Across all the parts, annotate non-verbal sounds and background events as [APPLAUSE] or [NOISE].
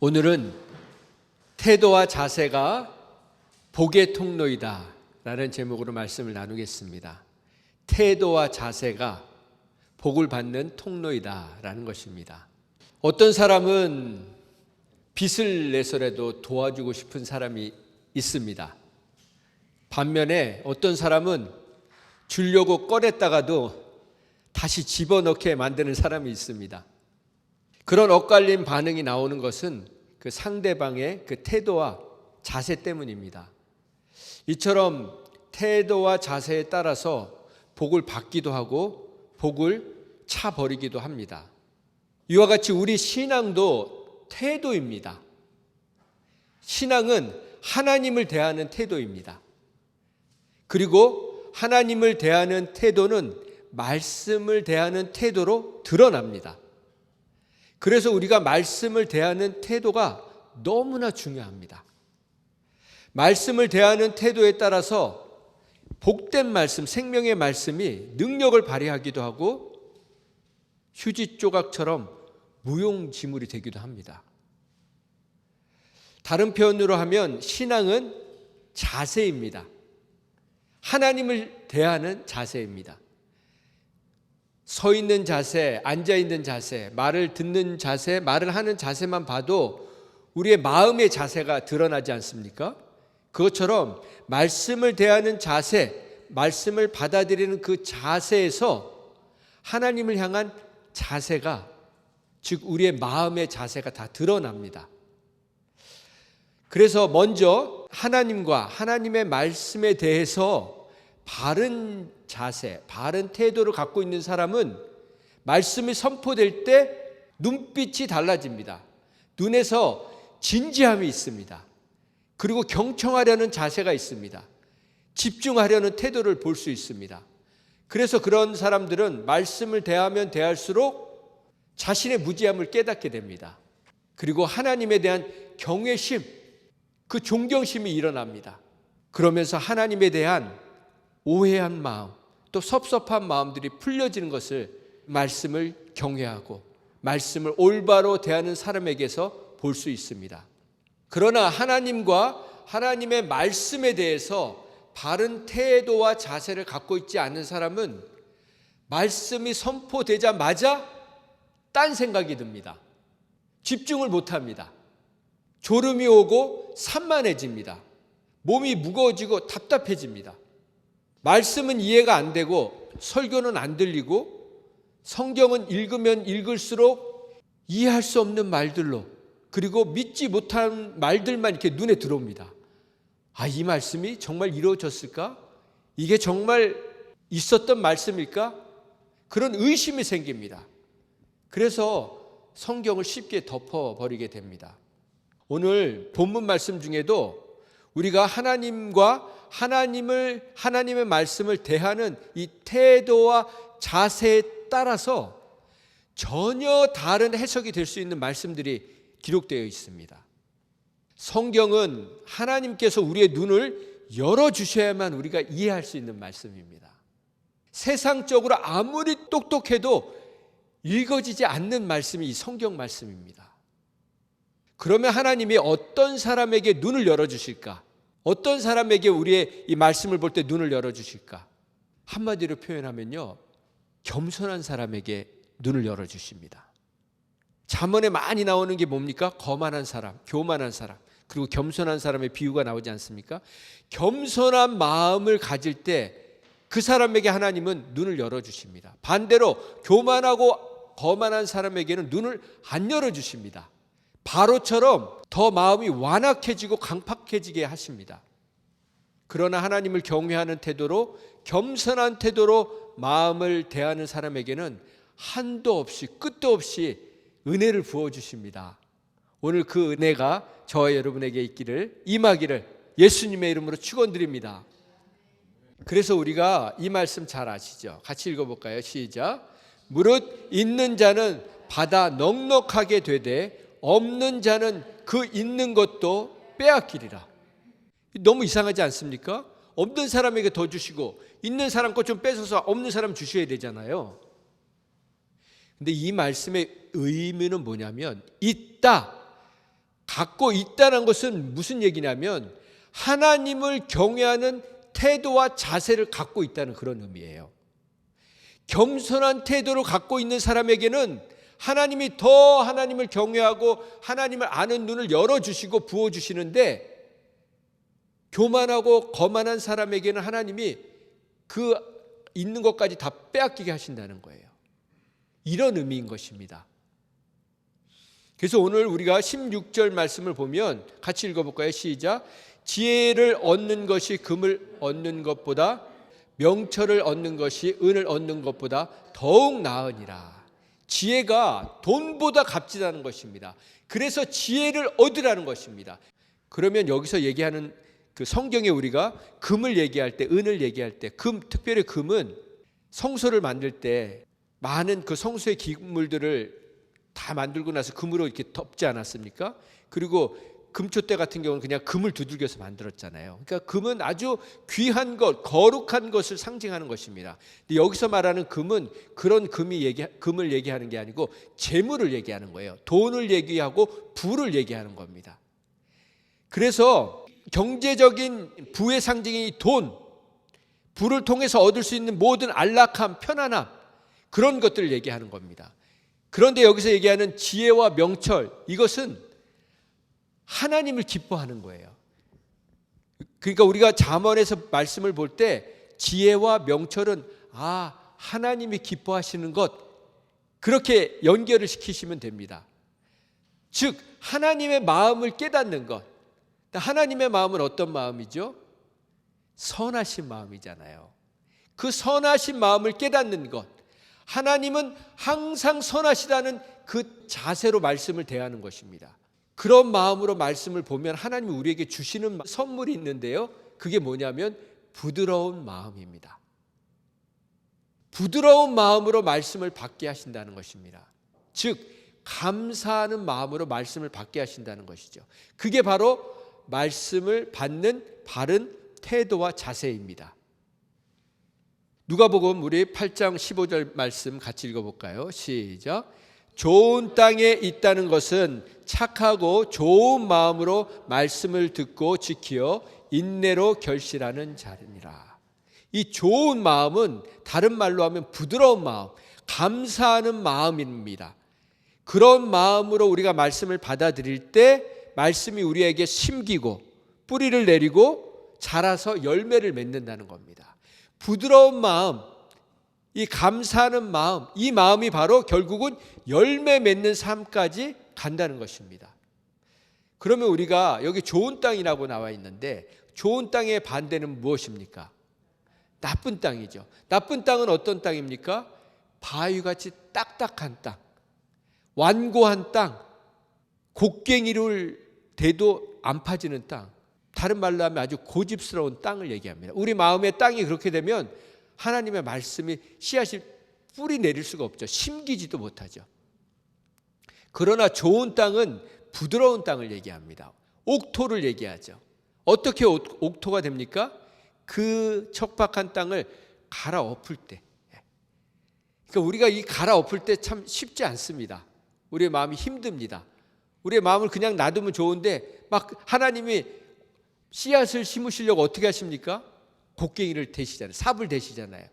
오늘은 태도와 자세가 복의 통로이다 라는 제목으로 말씀을 나누겠습니다. 태도와 자세가 복을 받는 통로이다 라는 것입니다. 어떤 사람은 빚을 내서라도 도와주고 싶은 사람이 있습니다. 반면에 어떤 사람은 주려고 꺼냈다가도 다시 집어넣게 만드는 사람이 있습니다. 그런 엇갈린 반응이 나오는 것은 그 상대방의 그 태도와 자세 때문입니다. 이처럼 태도와 자세에 따라서 복을 받기도 하고 복을 차버리기도 합니다. 이와 같이 우리 신앙도 태도입니다. 신앙은 하나님을 대하는 태도입니다. 그리고 하나님을 대하는 태도는 말씀을 대하는 태도로 드러납니다. 그래서 우리가 말씀을 대하는 태도가 너무나 중요합니다. 말씀을 대하는 태도에 따라서 복된 말씀, 생명의 말씀이 능력을 발휘하기도 하고 휴지 조각처럼 무용지물이 되기도 합니다. 다른 표현으로 하면 신앙은 자세입니다. 하나님을 대하는 자세입니다. 서 있는 자세, 앉아 있는 자세, 말을 듣는 자세, 말을 하는 자세만 봐도 우리의 마음의 자세가 드러나지 않습니까? 그것처럼 말씀을 대하는 자세, 말씀을 받아들이는 그 자세에서 하나님을 향한 자세가 즉 우리의 마음의 자세가 다 드러납니다. 그래서 먼저 하나님과 하나님의 말씀에 대해서 바른 자세, 바른 태도를 갖고 있는 사람은 말씀이 선포될 때 눈빛이 달라집니다. 눈에서 진지함이 있습니다. 그리고 경청하려는 자세가 있습니다. 집중하려는 태도를 볼 수 있습니다. 그래서 그런 사람들은 말씀을 대하면 대할수록 자신의 무지함을 깨닫게 됩니다. 그리고 하나님에 대한 경외심, 그 존경심이 일어납니다. 그러면서 하나님에 대한 오해한 마음, 또 섭섭한 마음들이 풀려지는 것을 말씀을 경외하고 말씀을 올바로 대하는 사람에게서 볼 수 있습니다. 그러나 하나님과 하나님의 말씀에 대해서 바른 태도와 자세를 갖고 있지 않은 사람은 말씀이 선포되자마자 딴 생각이 듭니다. 집중을 못 합니다. 졸음이 오고 산만해집니다. 몸이 무거워지고 답답해집니다. 말씀은 이해가 안 되고 설교는 안 들리고 성경은 읽으면 읽을수록 이해할 수 없는 말들로 그리고 믿지 못한 말들만 이렇게 눈에 들어옵니다. 아, 이 말씀이 정말 이루어졌을까? 이게 정말 있었던 말씀일까? 그런 의심이 생깁니다. 그래서 성경을 쉽게 덮어버리게 됩니다. 오늘 본문 말씀 중에도 우리가 하나님과 하나님을 하나님의 말씀을 대하는 이 태도와 자세에 따라서 전혀 다른 해석이 될 수 있는 말씀들이 기록되어 있습니다. 성경은 하나님께서 우리의 눈을 열어 주셔야만 우리가 이해할 수 있는 말씀입니다. 세상적으로 아무리 똑똑해도 읽어지지 않는 말씀이 이 성경 말씀입니다. 그러면 하나님이 어떤 사람에게 눈을 열어 주실까? 어떤 사람에게 우리의 이 말씀을 볼 때 눈을 열어 주실까? 한마디로 표현하면요. 겸손한 사람에게 눈을 열어 주십니다. 잠언에 많이 나오는 게 뭡니까? 거만한 사람, 교만한 사람, 그리고 겸손한 사람의 비유가 나오지 않습니까? 겸손한 마음을 가질 때 그 사람에게 하나님은 눈을 열어 주십니다. 반대로 교만하고 거만한 사람에게는 눈을 안 열어 주십니다. 바로처럼 더 마음이 완악해지고 강팍해지게 하십니다. 그러나 하나님을 경외하는 태도로 겸손한 태도로 마음을 대하는 사람에게는 한도 없이 끝도 없이 은혜를 부어 주십니다. 오늘 그 은혜가 저와 여러분에게 있기를 임하기를 예수님의 이름으로 축원드립니다. 그래서 우리가 이 말씀 잘 아시죠? 같이 읽어 볼까요? 시작. 무릇 있는 자는 받아 넉넉하게 되되 없는 자는 그 있는 것도 빼앗기리라. 너무 이상하지 않습니까? 없는 사람에게 더 주시고 있는 사람 것 좀 뺏어서 없는 사람 주셔야 되잖아요. 근데 이 말씀의 의미는 뭐냐면 있다 갖고 있다는 것은 무슨 얘기냐면 하나님을 경외하는 태도와 자세를 갖고 있다는 그런 의미예요. 겸손한 태도를 갖고 있는 사람에게는 하나님이 더 하나님을 경외하고 하나님을 아는 눈을 열어주시고 부어주시는데 교만하고 거만한 사람에게는 하나님이 그 있는 것까지 다 빼앗기게 하신다는 거예요. 이런 의미인 것입니다. 그래서 오늘 우리가 16절 말씀을 보면 같이 읽어볼까요? 시작. 지혜를 얻는 것이 금을 얻는 것보다 명철을 얻는 것이 은을 얻는 것보다 더욱 나으니라. 지혜가 돈보다 값지다는 것입니다. 그래서 지혜를 얻으라는 것입니다. 그러면 여기서 얘기하는 그 성경에 우리가 금을 얘기할 때, 은을 얘기할 때, 금, 특별히 금은 성소를 만들 때 많은 그 성소의 기물들을 다 만들고 나서 금으로 이렇게 덮지 않았습니까? 그리고 금초대 같은 경우는 그냥 금을 두들겨서 만들었잖아요. 그러니까 금은 아주 귀한 것, 거룩한 것을 상징하는 것입니다. 근데 여기서 말하는 금은 그런 금이 얘기, 금을 얘기하는 게 아니고 재물을 얘기하는 거예요. 돈을 얘기하고 부를 얘기하는 겁니다. 그래서 경제적인 부의 상징이 돈, 부를 통해서 얻을 수 있는 모든 안락함, 편안함 그런 것들을 얘기하는 겁니다. 그런데 여기서 얘기하는 지혜와 명철 이것은 하나님을 기뻐하는 거예요. 그러니까 우리가 잠언에서 말씀을 볼 때 지혜와 명철은 아 하나님이 기뻐하시는 것 그렇게 연결을 시키시면 됩니다. 즉 하나님의 마음을 깨닫는 것. 하나님의 마음은 어떤 마음이죠? 선하신 마음이잖아요. 그 선하신 마음을 깨닫는 것. 하나님은 항상 선하시다는 그 자세로 말씀을 대하는 것입니다. 그런 마음으로 말씀을 보면 하나님이 우리에게 주시는 선물이 있는데요. 그게 뭐냐면 부드러운 마음입니다. 부드러운 마음으로 말씀을 받게 하신다는 것입니다. 즉, 감사하는 마음으로 말씀을 받게 하신다는 것이죠. 그게 바로 말씀을 받는 바른 태도와 자세입니다. 누가복음 우리 8장 15절 말씀 같이 읽어 볼까요? 시작. 좋은 땅에 있다는 것은 착하고 좋은 마음으로 말씀을 듣고 지키어 인내로 결실하는 자리니라. 이 좋은 마음은 다른 말로 하면 부드러운 마음, 감사하는 마음입니다. 그런 마음으로 우리가 말씀을 받아들일 때 말씀이 우리에게 심기고 뿌리를 내리고 자라서 열매를 맺는다는 겁니다. 부드러운 마음, 이 감사하는 마음, 이 마음이 바로 결국은 열매 맺는 삶까지 간다는 것입니다. 그러면 우리가 여기 좋은 땅이라고 나와 있는데 좋은 땅의 반대는 무엇입니까? 나쁜 땅이죠. 나쁜 땅은 어떤 땅입니까? 바위같이 딱딱한 땅, 완고한 땅, 곡괭이를 대도 안 파지는 땅. 다른 말로 하면 아주 고집스러운 땅을 얘기합니다. 우리 마음의 땅이 그렇게 되면 하나님의 말씀이 씨앗이 뿌리 내릴 수가 없죠. 심기지도 못하죠. 그러나 좋은 땅은 부드러운 땅을 얘기합니다. 옥토를 얘기하죠. 어떻게 옥토가 됩니까? 그 척박한 땅을 갈아엎을 때. 그러니까 우리가 이 갈아엎을 때 참 쉽지 않습니다. 우리의 마음이 힘듭니다. 우리의 마음을 그냥 놔두면 좋은데 막 하나님이 씨앗을 심으시려고 어떻게 하십니까? 곡괭이를 대시잖아요. 삽을 대시잖아요.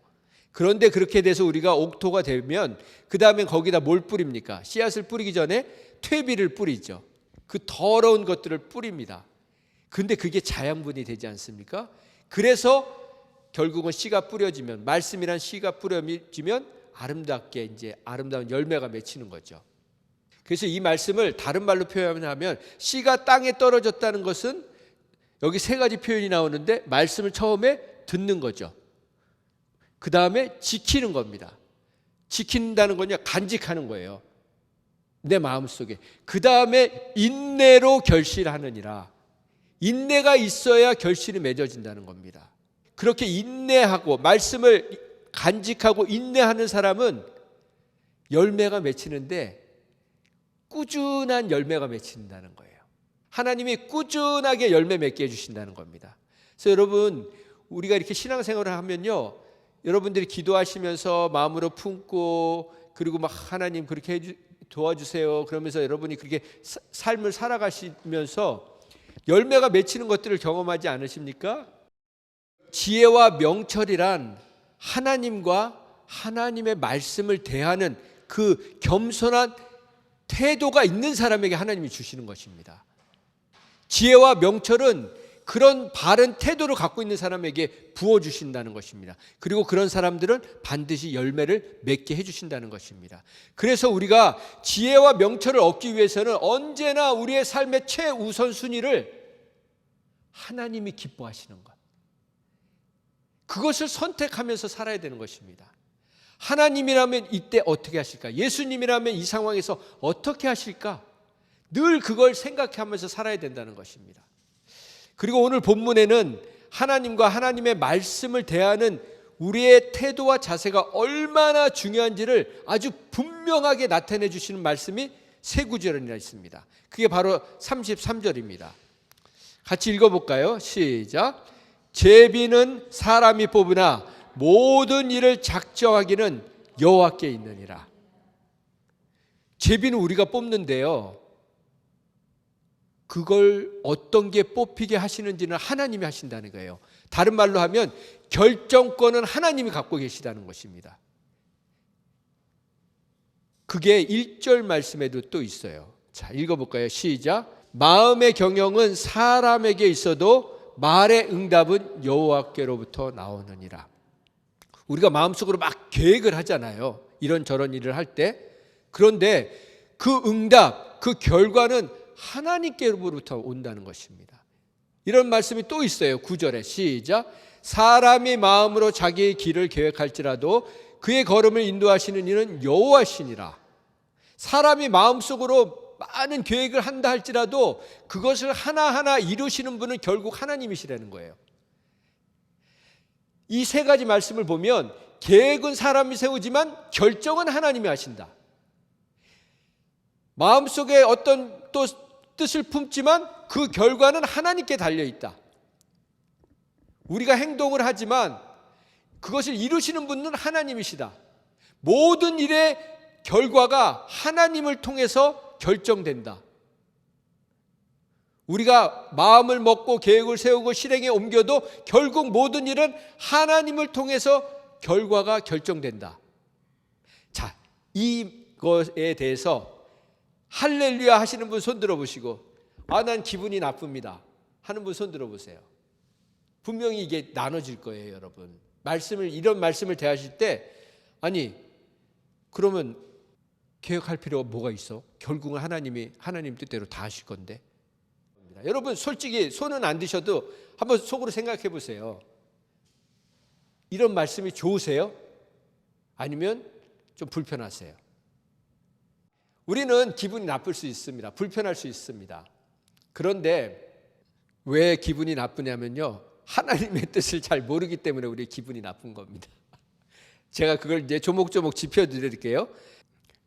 그런데 그렇게 돼서 우리가 옥토가 되면 그 다음에 거기다 뭘 뿌립니까? 씨앗을 뿌리기 전에 퇴비를 뿌리죠. 그 더러운 것들을 뿌립니다. 근데 그게 자양분이 되지 않습니까? 그래서 결국은 씨가 뿌려지면 말씀이란 씨가 뿌려지면 아름답게 이제 아름다운 열매가 맺히는 거죠. 그래서 이 말씀을 다른 말로 표현하면 씨가 땅에 떨어졌다는 것은 여기 세 가지 표현이 나오는데 말씀을 처음에 듣는 거죠. 그 다음에 지키는 겁니다. 지킨다는 거냐 간직하는 거예요. 내 마음 속에. 그 다음에 인내로 결실하느니라. 인내가 있어야 결실이 맺어진다는 겁니다. 그렇게 인내하고 말씀을 간직하고 인내하는 사람은 열매가 맺히는데 꾸준한 열매가 맺힌다는 거예요. 하나님이 꾸준하게 열매 맺게 해주신다는 겁니다. 그래서 여러분 우리가 이렇게 신앙생활을 하면요, 여러분들이 기도하시면서 마음으로 품고 그리고 막 하나님 그렇게 해주, 도와주세요. 그러면서 여러분이 그렇게 사- 삶을 살아가시면서 열매가 맺히는 것들을 경험하지 않으십니까? 지혜와 명철이란 하나님과 하나님의 말씀을 대하는 그 겸손한 태도가 있는 사람에게 하나님이 주시는 것입니다. 지혜와 명철은 그런 바른 태도를 갖고 있는 사람에게 부어 주신다는 것입니다. 그리고 그런 사람들은 반드시 열매를 맺게 해 주신다는 것입니다. 그래서 우리가 지혜와 명철을 얻기 위해서는 언제나 우리의 삶의 최우선 순위를 하나님이 기뻐하시는 것. 그것을 선택하면서 살아야 되는 것입니다. 하나님이라면 이때 어떻게 하실까? 예수님이라면 이 상황에서 어떻게 하실까? 늘 그걸 생각하면서 살아야 된다는 것입니다. 그리고 오늘 본문에는 하나님과 하나님의 말씀을 대하는 우리의 태도와 자세가 얼마나 중요한지를 아주 분명하게 나타내 주시는 말씀이 세 구절이나 있습니다. 그게 바로 33절입니다. 같이 읽어 볼까요? 시작. 제비는 사람이 뽑으나 모든 일을 작정하기는 여호와께 있느니라. 제비는 우리가 뽑는데요. 그걸 어떤 게 뽑히게 하시는지는 하나님이 하신다는 거예요. 다른 말로 하면 결정권은 하나님이 갖고 계시다는 것입니다. 그게 1절 말씀에도 또 있어요. 자, 읽어볼까요? 시작. 마음의 경영은 사람에게 있어도 말의 응답은 여호와께로부터 나오느니라. 우리가 마음속으로 막 계획을 하잖아요. 이런 저런 일을 할 때. 그런데 그 응답, 그 결과는 하나님께로부터 온다는 것입니다. 이런 말씀이 또 있어요. 9절에 시작. 사람이 마음으로 자기의 길을 계획할지라도 그의 걸음을 인도하시는 이는 여호와시니라. 사람이 마음속으로 많은 계획을 한다 할지라도 그것을 하나하나 이루시는 분은 결국 하나님이시라는 거예요. 이 세 가지 말씀을 보면 계획은 사람이 세우지만 결정은 하나님이 하신다. 마음속에 어떤 또 뜻을 품지만 그 결과는 하나님께 달려 있다. 우리가 행동을 하지만 그것을 이루시는 분은 하나님이시다. 모든 일의 결과가 하나님을 통해서 결정된다. 우리가 마음을 먹고 계획을 세우고 실행에 옮겨도 결국 모든 일은 하나님을 통해서 결과가 결정된다. 자, 이것에 대해서 할렐루야 하시는 분 손 들어 보시고 아 난 기분이 나쁩니다. 하는 분 손 들어 보세요. 분명히 이게 나눠질 거예요, 여러분. 말씀을 이런 말씀을 대하실 때 아니 그러면 계획할 필요가 뭐가 있어? 결국은 하나님이 하나님 뜻대로 다 하실 건데. 여러분 솔직히 손은 안 드셔도 한번 속으로 생각해 보세요. 이런 말씀이 좋으세요? 아니면 좀 불편하세요? 우리는 기분이 나쁠 수 있습니다. 불편할 수 있습니다. 그런데 왜 기분이 나쁘냐면요. 하나님의 [LAUGHS] 뜻을 잘 모르기 때문에 우리 기분이 나쁜 겁니다. [LAUGHS] 제가 그걸 이제 조목조목 짚어 드릴게요.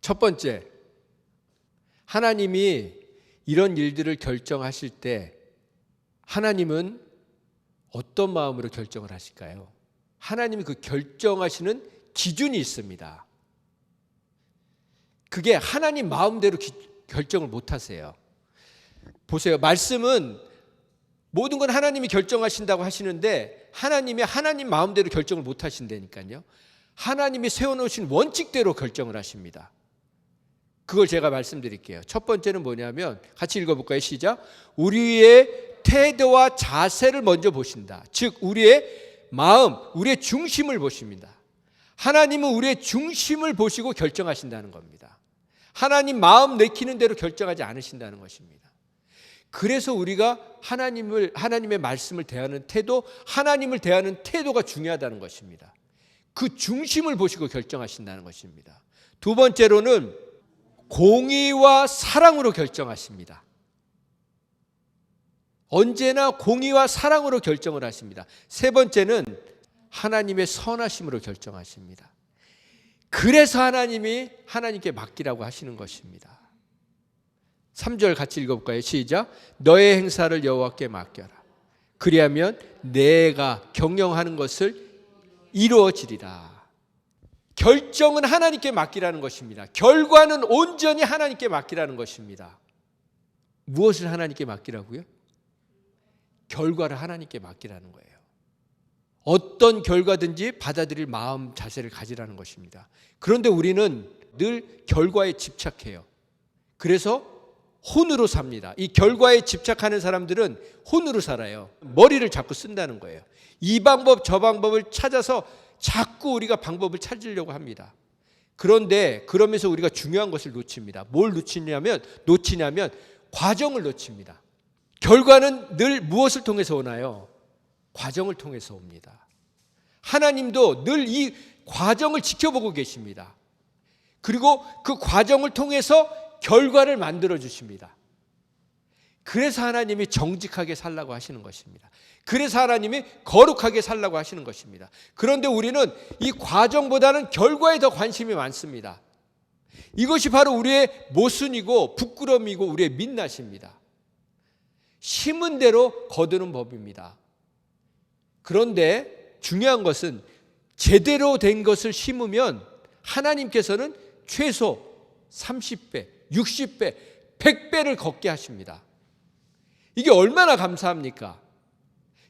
첫 번째, 하나님이 이런 일들을 결정하실 때 하나님은 어떤 마음으로 결정을 하실까요? 하나님이 그 결정하시는 기준이 있습니다. 그게 하나님 마음대로 기, 결정을 못 하세요. 보세요. 말씀은 모든 건 하나님이 결정하신다고 하시는데 하나님이 하나님 마음대로 결정을 못 하신다니까요. 하나님이 세워놓으신 원칙대로 결정을 하십니다. 그걸 제가 말씀드릴게요. 첫 번째는 뭐냐면 같이 읽어볼까요? 시작. 우리의 태도와 자세를 먼저 보신다. 즉 우리의 마음, 우리의 중심을 보십니다. 하나님은 우리의 중심을 보시고 결정하신다는 겁니다. 하나님 마음 내키는 대로 결정하지 않으신다는 것입니다. 그래서 우리가 하나님을 하나님의 말씀을 대하는 태도, 하나님을 대하는 태도가 중요하다는 것입니다. 그 중심을 보시고 결정하신다는 것입니다. 두 번째로는 공의와 사랑으로 결정하십니다. 언제나 공의와 사랑으로 결정을 하십니다. 세 번째는 하나님의 선하심으로 결정하십니다. 그래서 하나님이 하나님께 맡기라고 하시는 것입니다. 3절 같이 읽어볼까요? 시작. 너의 행사를 여호와께 맡겨라. 그리하면 내가 경영하는 것을 이루어지리라. 결정은 하나님께 맡기라는 것입니다. 결과는 온전히 하나님께 맡기라는 것입니다. 무엇을 하나님께 맡기라고요? 결과를 하나님께 맡기라는 거예요. 어떤 결과든지 받아들일 마음 자세를 가지라는 것입니다. 그런데 우리는 늘 결과에 집착해요. 그래서 혼으로 삽니다. 이 결과에 집착하는 사람들은 혼으로 살아요. 머리를 자꾸 쓴다는 거예요. 이 방법 저 방법을 찾아서 자꾸 우리가 방법을 찾으려고 합니다. 그런데 그러면서 우리가 중요한 것을 놓칩니다. 뭘 놓치냐면 놓치냐면 과정을 놓칩니다. 결과는 늘 무엇을 통해서 오나요? 과정을 통해서 옵니다. 하나님도 늘 이 과정을 지켜보고 계십니다. 그리고 그 과정을 통해서 결과를 만들어 주십니다. 그래서 하나님이 정직하게 살라고 하시는 것입니다. 그래서 하나님이 거룩하게 살라고 하시는 것입니다. 그런데 우리는 이 과정보다는 결과에 더 관심이 많습니다. 이것이 바로 우리의 모순이고 부끄러움이고 우리의 민낯입니다. 심은 대로 거두는 법입니다. 그런데 중요한 것은 제대로 된 것을 심으면 하나님께서는 최소 30배, 60배, 100배를 걷게 하십니다. 이게 얼마나 감사합니까?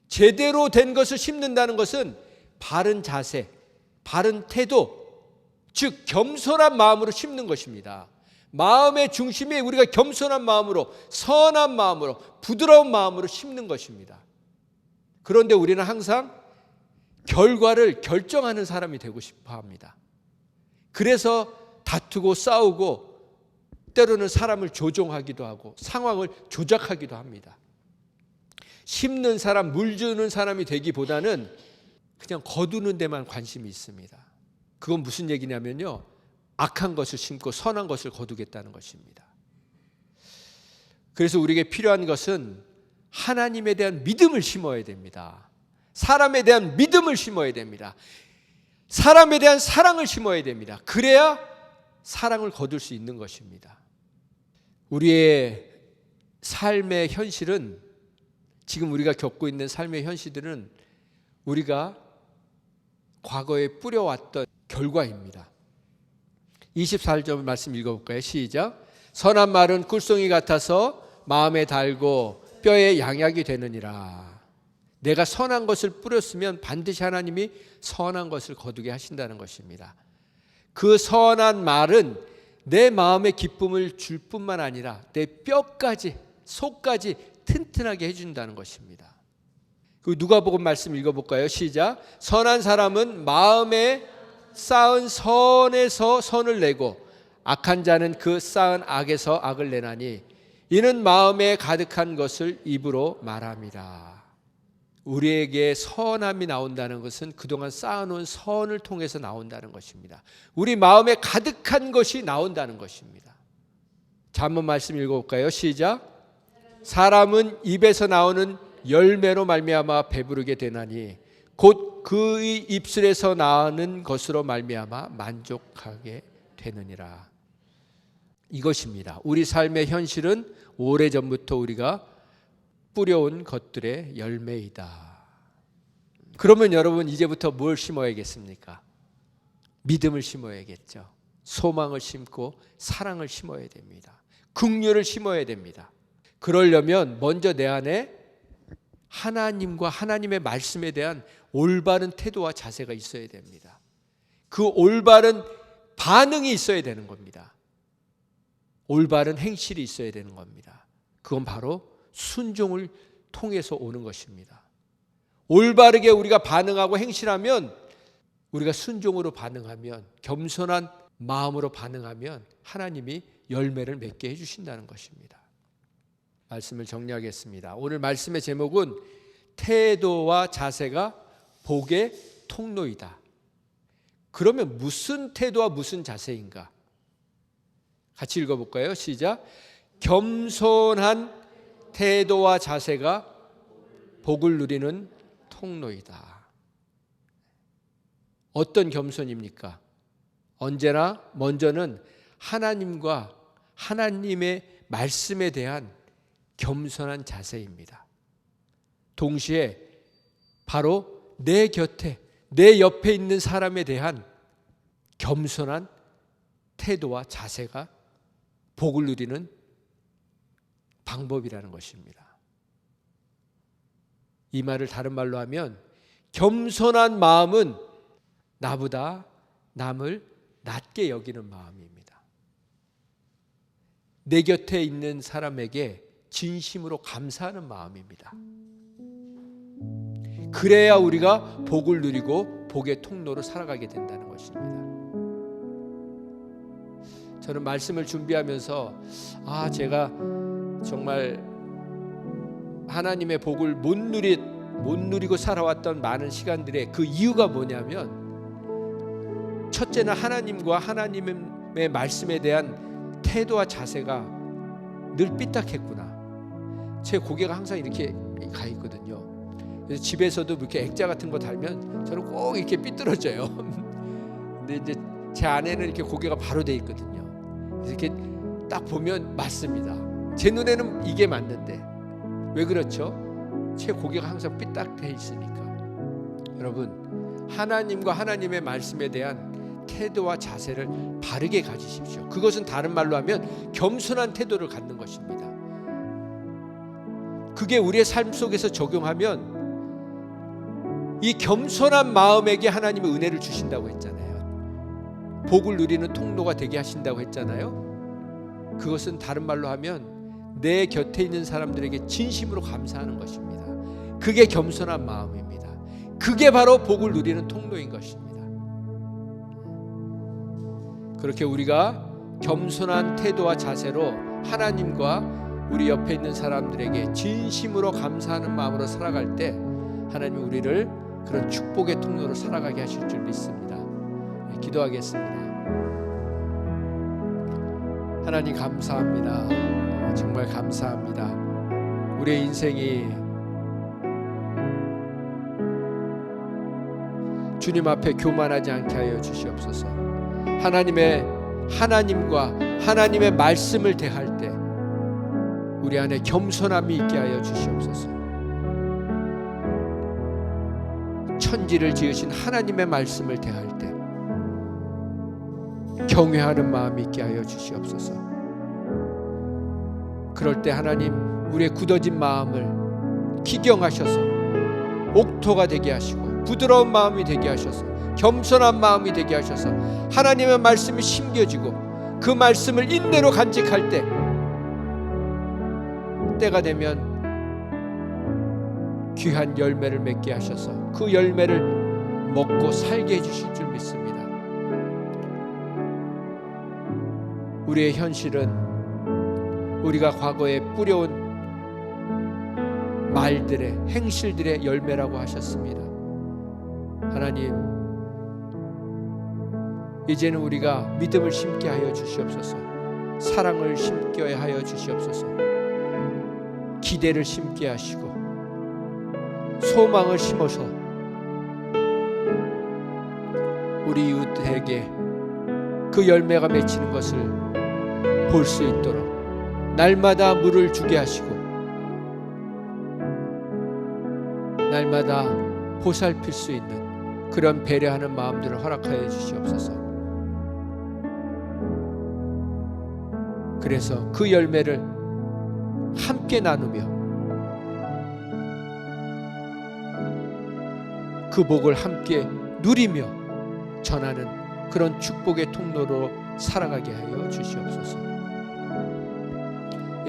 제대로 된 것을 심는다는 것은 바른 자세, 바른 태도, 즉 겸손한 마음으로 심는 것입니다. 마음의 중심에 우리가 겸손한 마음으로 선한 마음으로 부드러운 마음으로 심는 것입니다. 그런데 우리는 항상 결과를 결정하는 사람이 되고 싶어 합니다. 그래서 다투고 싸우고 때로는 사람을 조종하기도 하고 상황을 조작하기도 합니다. 심는 사람, 물 주는 사람이 되기보다는 그냥 거두는 데만 관심이 있습니다. 그건 무슨 얘기냐면요. 악한 것을 심고 선한 것을 거두겠다는 것입니다. 그래서 우리에게 필요한 것은 하나님에 대한 믿음을 심어야 됩니다. 사람에 대한 믿음을 심어야 됩니다. 사람에 대한 사랑을 심어야 됩니다. 그래야 사랑을 거둘 수 있는 것입니다. 우리의 삶의 현실은 지금 우리가 겪고 있는 삶의 현실들은 우리가 과거에 뿌려왔던 결과입니다. 24절 말씀 읽어볼까요? 시작. 선한 말은 꿀송이 같아서 마음에 달고 뼈에 양약이 되느니라. 내가 선한 것을 뿌렸으면 반드시 하나님이 선한 것을 거두게 하신다는 것입니다. 그 선한 말은 내 마음의 기쁨을 줄 뿐만 아니라 내 뼈까지 속까지 튼튼하게 해준다는 것입니다. 그 누가복음 말씀 읽어볼까요? 시작. 선한 사람은 마음에 쌓은 선에서 선을 내고 악한 자는 그 쌓은 악에서 악을 내나니 이는 마음에 가득한 것을 입으로 말합니다. 우리에게 선함이 나온다는 것은 그동안 쌓아놓은 선을 통해서 나온다는 것입니다. 우리 마음에 가득한 것이 나온다는 것입니다. 자, 한번 말씀 읽어볼까요? 시작. 사람은 입에서 나오는 열매로 말미암아 배부르게 되나니 곧 그의 입술에서 나오는 것으로 말미암아 만족하게 되느니라. 이것입니다. 우리 삶의 현실은 오래전부터 우리가 뿌려온 것들의 열매이다. 그러면 여러분 이제부터 뭘 심어야겠습니까? 믿음을 심어야겠죠. 소망을 심고 사랑을 심어야 됩니다. 긍휼을 심어야 됩니다. 그러려면 먼저 내 안에 하나님과 하나님의 말씀에 대한 올바른 태도와 자세가 있어야 됩니다. 그 올바른 반응이 있어야 되는 겁니다. 올바른 행실이 있어야 되는 겁니다. 그건 바로 순종을 통해서 오는 것입니다. 올바르게 우리가 반응하고 행실하면 우리가 순종으로 반응하면 겸손한 마음으로 반응하면 하나님이 열매를 맺게 해주신다는 것입니다. 말씀을 정리하겠습니다. 오늘 말씀의 제목은 태도와 자세가 복의 통로이다. 그러면 무슨 태도와 무슨 자세인가? 같이 읽어볼까요? 시작. 겸손한 태도와 자세가 복을 누리는 통로이다. 어떤 겸손입니까? 언제나 먼저는 하나님과 하나님의 말씀에 대한 겸손한 자세입니다. 동시에 바로 내 곁에 내 옆에 있는 사람에 대한 겸손한 태도와 자세가 복을 누리는 방법이라는 것입니다. 이 말을 다른 말로 하면 겸손한 마음은 나보다 남을 낮게 여기는 마음입니다. 내 곁에 있는 사람에게 진심으로 감사하는 마음입니다. 그래야 우리가 복을 누리고 복의 통로로 살아가게 된다는 것입니다. 저는 말씀을 준비하면서 아 제가 정말 하나님의 복을 못 누리 못 누리고 살아왔던 많은 시간들의 그 이유가 뭐냐면 첫째는 하나님과 하나님의 말씀에 대한 태도와 자세가 늘 삐딱했구나. 제 고개가 항상 이렇게 가 있거든요. 그래서 집에서도 이렇게 액자 같은 거 달면 저는 꼭 이렇게 삐뚤어져요. [LAUGHS] 근데 이제 제 아내는 이렇게 고개가 바로 돼 있거든요. 이렇게 딱 보면 맞습니다. 제 눈에는 이게 맞는데 왜 그렇죠? 제 고개가 항상 삐딱해 있으니까. 여러분 하나님과 하나님의 말씀에 대한 태도와 자세를 바르게 가지십시오. 그것은 다른 말로 하면 겸손한 태도를 갖는 것입니다. 그게 우리의 삶 속에서 적용하면 이 겸손한 마음에게 하나님의 은혜를 주신다고 했잖아요. 복을 누리는 통로가 되게 하신다고 했잖아요. 그것은 다른 말로 하면 내 곁에 있는 사람들에게 진심으로 감사하는 것입니다. 그게 겸손한 마음입니다. 그게 바로 복을 누리는 통로인 것입니다. 그렇게 우리가 겸손한 태도와 자세로 하나님과 우리 옆에 있는 사람들에게 진심으로 감사하는 마음으로 살아갈 때 하나님이 우리를 그런 축복의 통로로 살아가게 하실 줄 믿습니다. 네, 기도하겠습니다. 하나님 감사합니다. 정말 감사합니다. 우리의 인생이 주님 앞에 교만하지 않게 하여 주시옵소서. 하나님의 하나님과 하나님의 말씀을 대할 때 우리 안에 겸손함이 있게 하여 주시옵소서. 천지를 지으신 하나님의 말씀을 대할 때 경외하는 마음이 있게 하여 주시옵소서. 그럴 때 하나님 우리의 굳어진 마음을 기경하셔서 옥토가 되게 하시고 부드러운 마음이 되게 하셔서 겸손한 마음이 되게 하셔서 하나님의 말씀이 심겨지고 그 말씀을 인내로 간직할 때 때가 되면 귀한 열매를 맺게 하셔서 그 열매를 먹고 살게 해주실 줄 믿습니다. 우리의 현실은 우리가 과거에 뿌려온 말들의 행실들의 열매라고 하셨습니다. 하나님, 이제는 우리가 믿음을 심게 하여 주시옵소서, 사랑을 심게 하여 주시옵소서, 기대를 심게 하시고, 소망을 심어서 우리 이웃에게 그 열매가 맺히는 것을 볼 수 있도록 날마다 물을 주게 하시고 날마다 보살필 수 있는 그런 배려하는 마음들을 허락하여 주시옵소서. 그래서 그 열매를 함께 나누며 그 복을 함께 누리며 전하는 그런 축복의 통로로 살아가게 하여 주시옵소서.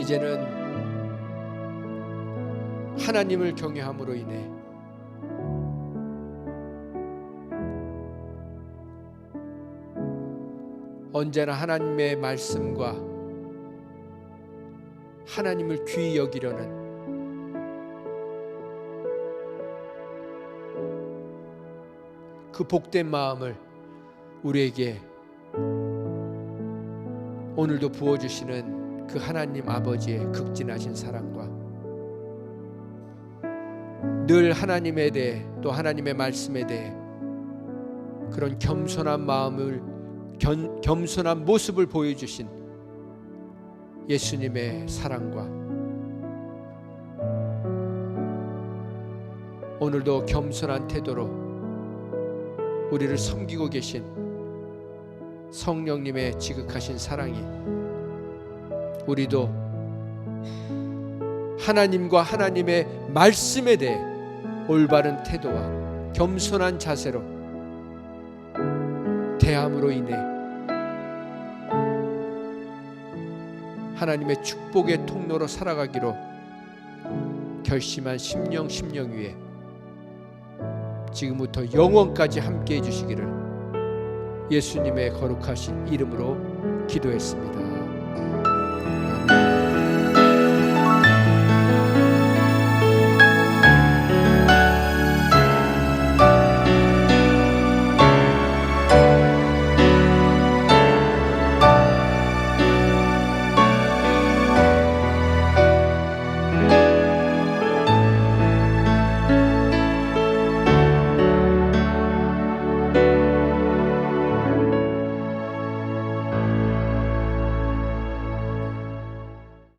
이제는 하나님을 경외함으로 인해 언제나 하나님의 말씀과 하나님을 귀히 여기려는 그 복된 마음을 우리에게 오늘도 부어주시는 그 하나님 아버지의 극진하신 사랑과 늘 하나님에 대해 또 하나님의 말씀에 대해 그런 겸손한 마음을 겸, 겸손한 모습을 보여주신 예수님의 사랑과 오늘도 겸손한 태도로 우리를 섬기고 계신 성령님의 지극하신 사랑이 우리도 하나님과 하나님의 말씀에 대해 올바른 태도와 겸손한 자세로 대함으로 인해 하나님의 축복의 통로로 살아가기로 결심한 심령 심령 위에 지금부터 영원까지 함께 해 주시기를 예수님의 거룩하신 이름으로 기도했습니다.